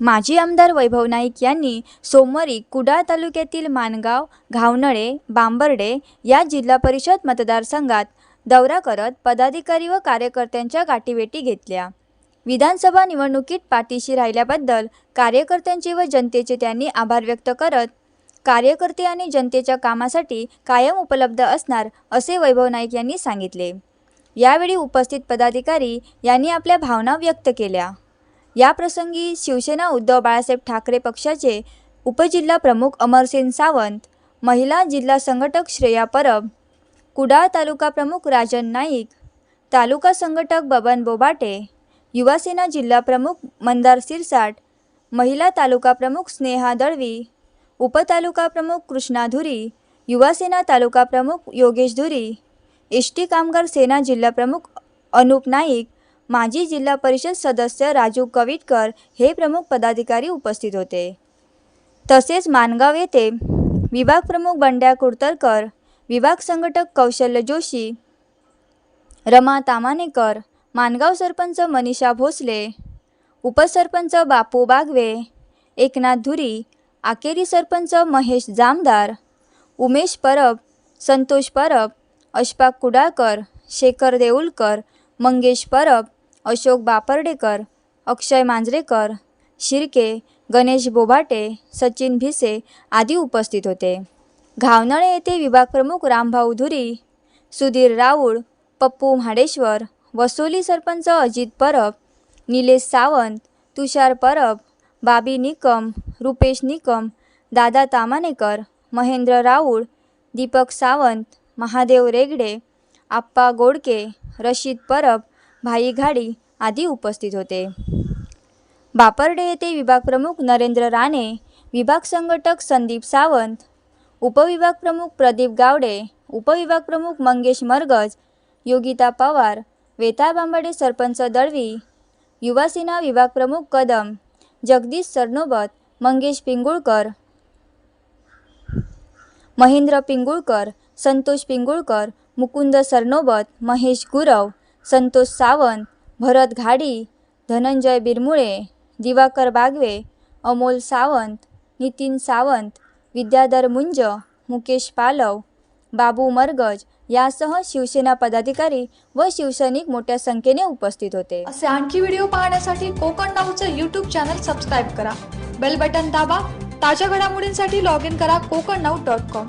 माजी आमदार वैभव नाईक यांनी सोमवारी कुडाळ तालुक्यातील माणगाव घावनळे बांबर्डे या जिल्हा परिषद मतदारसंघात दौरा करत पदाधिकारी व कार्यकर्त्यांच्या गाठीभेटी घेतल्या. विधानसभा निवडणुकीत पाठीशी राहिल्याबद्दल कार्यकर्त्यांचे व जनतेचे त्यांनी आभार व्यक्त करत कार्यकर्ते आणि जनतेच्या कामासाठी कायम उपलब्ध असणार असे वैभव नाईक यांनी सांगितले. यावेळी उपस्थित पदाधिकारी यांनी आपल्या भावना व्यक्त केल्या. याप्रसंगी शिवसेना उद्धव बाळासाहेब ठाकरे पक्षाचे उपजिल्हा प्रमुख अमरसेन सावंत महिला जिल्हा संघटक श्रेया परब कुडाळ तालुका प्रमुख राजन नाईक तालुका संघटक बबन बोबाटे युवासेना जिल्हा प्रमुख मंदार सिरसाट महिला तालुका प्रमुख स्नेहा दळवी उपतालुका प्रमुख कृष्णा धुरी युवासेना तालुका प्रमुख योगेश धुरी एस टी कामगार सेना जिल्हा प्रमुख अनुप नाईक माजी जिल्हा परिषद सदस्य राजू कविटकर हे प्रमुख पदाधिकारी उपस्थित होते. तसेच मानगाव येथे विभाग प्रमुख बंड्या कुडतरकर विभाग संघटक कौशल्य जोशी रमा तामानेकर मानगाव सरपंच मनीषा भोसले उपसरपंच बापू बागवे एकनाथ धुरी आकेरी सरपंच महेश जामदार उमेश परब संतोष परब अशफाक कुडाळकर शेखर देऊलकर मंगेश परब अशोक बापर्डेकर अक्षय मांजरेकर शिर्के गणेश बोभाटे सचिन भिसे आदी उपस्थित होते. घावनळे येथे विभाग प्रमुख रामभाऊ धुरी सुधीर राऊळ पप्पू म्हाडेश्वर वसोली सरपंच अजित परब निलेश सावंत तुषार परब बाबी निकम रुपेश निकम दादा तामानेकर महेंद्र राऊळ दीपक सावंत महादेव रेगडे आप्पा गोडके रशीद परब भाई घाडी आदी उपस्थित होते. बापर्डे येथे विभाग प्रमुख नरेंद्र राणे विभाग संघटक संदीप सावंत उपविभाग प्रमुख प्रदीप गावडे उपविभाग प्रमुख मंगेश मरगज योगिता पवार वेताळ बांबडे सरपंच दळवी युवासेना विभाग प्रमुख कदम जगदीश सरनोबत मंगेश पिंगुळकर महेंद्र पिंगुळकर संतोष पिंगुळकर मुकुंद सरनोबत महेश गुरव संतोष सावंत भरत घाडी धनंजय बिरमुळे दिवाकर बागवे अमोल सावंत नितीन सावंत विद्याधर मुंज मुकेश पालव बाबू मरगज यासह शिवसेना पदाधिकारी व शिवसैनिक मोठ्या संख्येने उपस्थित होते. असे आणखी व्हिडिओ पाहण्यासाठी कोकण नाऊचं यूट्यूब चॅनल सबस्क्राईब करा. बेल बटन दाबा. ताज्या घडामोडींसाठी लॉग इन करा कोकण नाऊ डॉट कॉम